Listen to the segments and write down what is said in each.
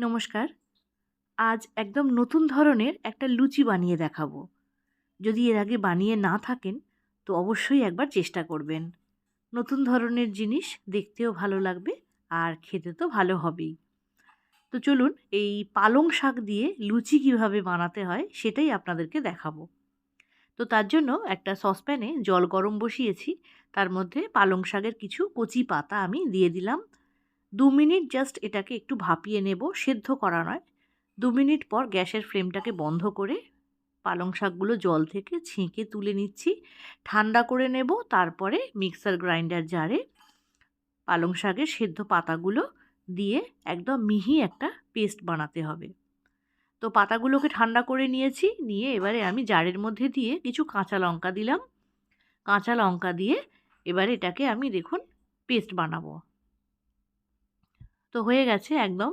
নমস্কার। আজ একদম নতুন ধরনের একটা লুচি বানিয়ে দেখাবো। যদি এর আগে বানিয়ে না থাকেন, তো অবশ্যই একবার চেষ্টা করবেন। নতুন ধরনের জিনিস দেখতেও ভালো লাগবে আর খেতে তো ভালো হবেই। তো চলুন এই পালং শাক দিয়ে লুচি কীভাবে বানাতে হয় সেটাই আপনাদেরকে দেখাবো। তো তার জন্য একটা সসপ্যানে জল গরম বসিয়েছি, তার মধ্যে পালং শাকের কিছু কচি পাতা আমি দিয়ে দিলাম। দু মিনিট জাস্ট এটাকে একটু ভাপিয়ে নেব, সেদ্ধ করা নয়। দু মিনিট পর গ্যাসের ফ্লেমটাকে বন্ধ করে পালং শাকগুলো জল থেকে ছেঁকে তুলে নিচ্ছি। ঠান্ডা করে নেব, তারপরে মিক্সার গ্রাইন্ডার জারে পালং শাকের সেদ্ধ পাতাগুলো দিয়ে একদম মিহি একটা পেস্ট বানাতে হবে। তো পাতাগুলোকে ঠান্ডা করে নিয়েছি, নিয়ে এবারে আমি জারের মধ্যে দিয়ে কিছু কাঁচা লঙ্কা দিলাম। কাঁচা লঙ্কা দিয়ে এবারে এটাকে আমি দেখুন পেস্ট বানাবো। তো হয়ে গেছে একদম।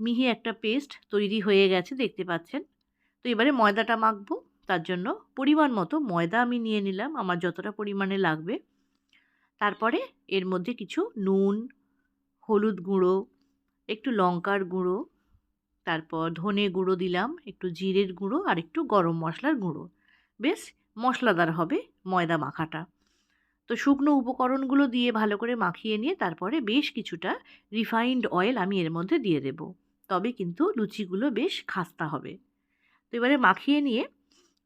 মিহি একটা পেস্ট তৈরি হয়ে গেছে, দেখতে পাচ্ছেন। তো এবারে ময়দাটা মাখবো, তার জন্য পরিমাণ মতো ময়দা আমি নিয়ে নিলাম, আমার যতটা পরিমাণে লাগবে। তারপরে এর মধ্যে কিছু নুন, হলুদ গুঁড়ো, একটু লঙ্কার গুঁড়ো, তারপর ধনে গুঁড়ো দিলাম, একটু জিরের গুঁড়ো আর একটু গরম মশলার গুঁড়ো। বেশ মশলাদার হবে ময়দা মাখাটা। তো শুকনো উপকরণগুলো দিয়ে ভালো করে মাখিয়ে নিয়ে তারপরে বেশ কিছুটা রিফাইন্ড অয়েল আমি এর মধ্যে দিয়ে দেব। তবে কিন্তু লুচিগুলো বেশ খাস্তা হবে। তো এবারে মাখিয়ে নিয়ে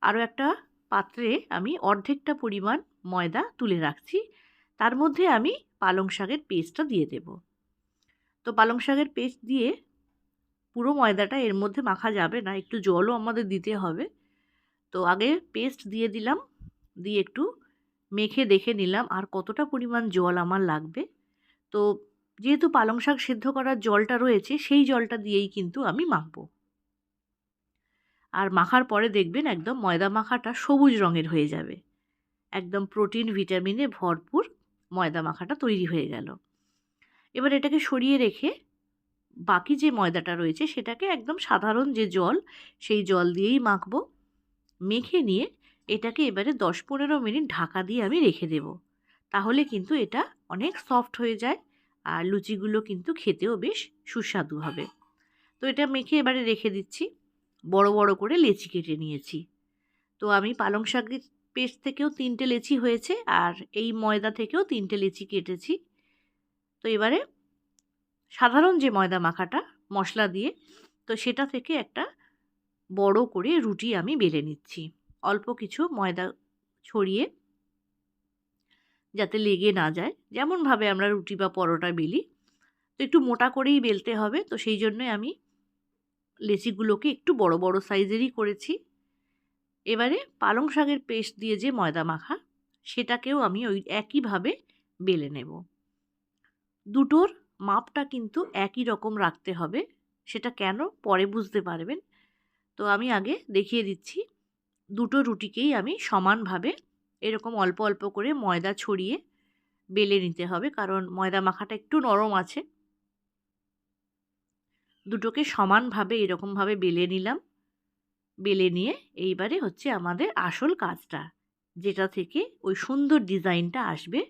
আরও একটা পাত্রে আমি অর্ধেকটা পরিমাণ ময়দা তুলে রাখছি। তার মধ্যে আমি পালং শাকের পেস্টটা দিয়ে দেব। তো পালং শাকের পেস্ট দিয়ে পুরো ময়দাটা এর মধ্যে মাখা যাবে না, একটু জলও আমাদের দিতে হবে। তো আগে পেস্ট দিয়ে দিলাম, দিয়ে একটু মেখে দেখে নিলাম আর কতটা পরিমাণ জল আমার লাগবে। তো যেহেতু পালং শাক সেদ্ধ করার জলটা রয়েছে, সেই জলটা দিয়েই কিন্তু আমি মাখবো। আর মাখার পরে দেখবেন একদম ময়দা মাখাটা সবুজ রঙের হয়ে যাবে। একদম প্রোটিন, ভিটামিনে ভরপুর ময়দা মাখাটা তৈরি হয়ে গেল। এবার এটাকে সরিয়ে রেখে বাকি যে ময়দাটা রয়েছে, সেটাকে একদম সাধারণ যে জল, সেই জল দিয়েই মাখবো। মেখে নিয়ে এটাকে এবারে দশ পনেরো মিনিট ঢাকা দিয়ে আমি রেখে দেব। তাহলে কিন্তু এটা অনেক সফট হয়ে যায় আর লুচিগুলো কিন্তু খেতেও বেশ সুস্বাদু হবে। তো এটা মেখে এবারে রেখে দিচ্ছি। বড় বড় করে লেচি কেটে নিয়েছি। তো আমি পালং শাকের পেস্ট থেকেও তিনটে লেচি হয়েছে আর এই ময়দা থেকেও তিনটে লেচি কেটেছি। তো এবারে সাধারণ যে ময়দা মাখাটা, মশলা দিয়ে, তো সেটা থেকে একটা বড় করে রুটি আমি বেলে নিচ্ছি। অল্প কিছু ময়দা ছড়িয়ে যাতে লেগে না যায়। যেমনভাবে আমরা রুটি বা পরোটা বেলি। তো একটু মোটা করেই বেলতে হবে। তো সেই জন্যই আমি লেচিগুলোকে একটু বড় বড় সাইজেরই করেছি। এবারে পালং শাকের পেস্ট দিয়ে যে ময়দা মাখা, সেটাকেও আমি ওই একইভাবে বেলে নেব। দুটোর মাপটা কিন্তু একই রকম রাখতে হবে। সেটা কেন? পরে বুঝতে পারবেন। তো আমি আগে দেখিয়ে দিচ্ছি। দুটো রুটিকেই আমি সমানভাবে এরকম অল্প অল্প করে ময়দা ছড়িয়ে বেলে নিতে হবে। কারণ ময়দা মাখাটা একটু নরম আছে। দুটোকে সমানভাবে এরকমভাবে বেলে নিলাম। বেলে নিয়ে এইবারে হচ্ছে আমাদের আসল কাজটা, যেটা থেকে ওই সুন্দর ডিজাইনটা আসবে,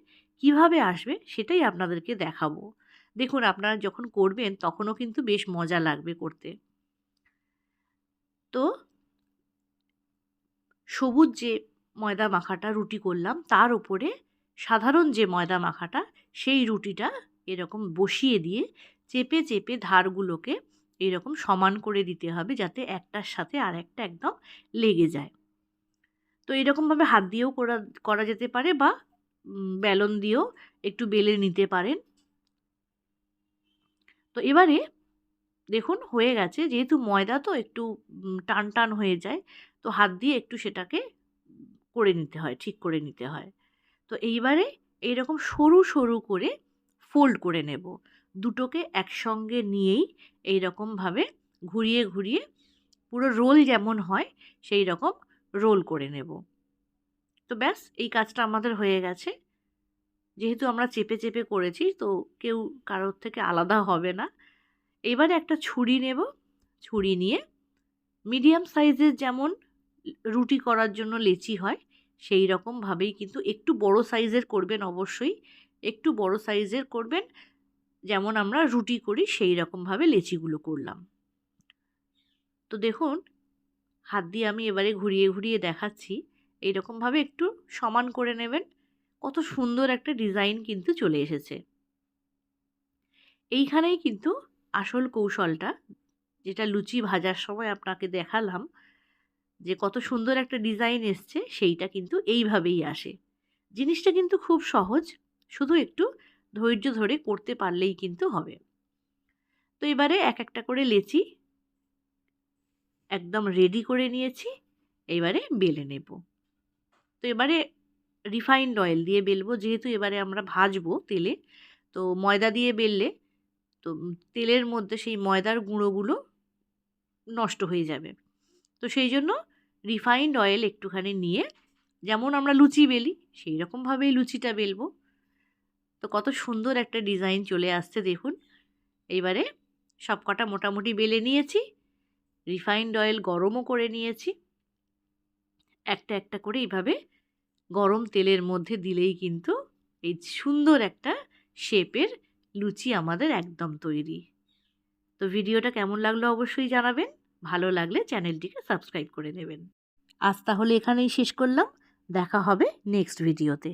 কীভাবে আসবে সেটাই আপনাদেরকে দেখাবো। দেখুন, আপনারা যখন করবেন তখনও কিন্তু বেশ মজা লাগবে করতে। তো সবুজ যে ময়দা মাখাটা রুটি করলাম, তার উপরে সাধারণ যে ময়দা মাখাটা, সেই রুটিটা এরকম বসিয়ে দিয়ে চেপে চেপে ধারগুলোকে এরকম সমান করে দিতে হবে যাতে একটার সাথে আর একটা একদম লেগে যায়। তো এরকমভাবে হাত দিয়েও করা করা যেতে পারে বা বেলন দিয়েও একটু বেলে নিতে পারেন। তো এবারে দেখুন, হয়ে গেছে। যেহেতু ময়দা তো একটু টান টান হয়ে যায় তো হাত দিয়ে একটু সেটাকে করে নিতে হয়, ঠিক করে নিতে হয়। তো এইবারে এইরকম সরু সরু করে ফোল্ড করে নেব। দুটোকে একসঙ্গে নিয়েই এই রকমভাবে ঘুরিয়ে ঘুরিয়ে পুরো রোল যেমন হয় সেই রকম রোল করে নেব। তো ব্যাস, এই কাজটা আমাদের হয়ে গেছে। যেহেতু আমরা চেপে চেপে করেছি, তো কেউ কারোর থেকে আলাদা হবে না। এবারে একটা ছুরি নেব। ছুরি নিয়ে মিডিয়াম সাইজের যেমন রুটি করার জন্য লেচি হয়, সেই রকমভাবেই কিন্তু একটু বড় সাইজের করবেন অবশ্যই। একটু বড় সাইজের করবেন, যেমন আমরা রুটি করি, সেই রকমভাবে লেচিগুলো করলাম। তো দেখুন, হাত দিয়ে আমি এবারে ঘুরিয়ে ঘুরিয়ে দেখাচ্ছি এই এইরকমভাবে একটু সমান করে নেবেন, কত সুন্দর একটা ডিজাইন কিন্তু চলে এসেছে। এইখানেই কিন্তু আসল কৌশলটা, যেটা লুচি ভাজার সময় আপনাকে দেখালাম যে কত সুন্দর একটা ডিজাইন এসছে, সেইটা কিন্তু এইভাবেই আসে। জিনিসটা কিন্তু খুব সহজ, শুধু একটু ধৈর্য ধরে করতে পারলেই কিন্তু হবে। তো এবারে এক একটা করে লেচি একদম রেডি করে নিয়েছি, এবারে বেলে নেব। তো এবারে রিফাইন্ড অয়েল দিয়ে বেলবো, যেহেতু এবারে আমরা ভাজবো তেলে, তো ময়দা দিয়ে বেললে, তো তেলের মধ্যে সেই ময়দার গুঁড়োগুলো নষ্ট হয়ে যাবে। তো সেই জন্য রিফাইন্ড অয়েল একটুখানি নিয়ে, যেমন আমরা লুচি বেলি, সেই রকমভাবেই লুচিটা বেলবো। তো কত সুন্দর একটা ডিজাইন চলে আসছে দেখুন। এইবারে সব কটা মোটামুটি বেলে নিয়েছি রিফাইন্ড অয়েল গরমও করে নিয়েছি। একটা একটা করে এইভাবে গরম তেলের মধ্যে দিলেই কিন্তু এই সুন্দর একটা শেপের লুচি আমাদের একদম তৈরি। তো ভিডিওটা কেমন লাগল অবশ্যই জানাবেন। ভালো লাগলে চ্যানেলটিকে সাবস্ক্রাইব করে নেবেন। আজ তাহলে এখানেই শেষ করলাম। দেখা হবে নেক্সট ভিডিওতে।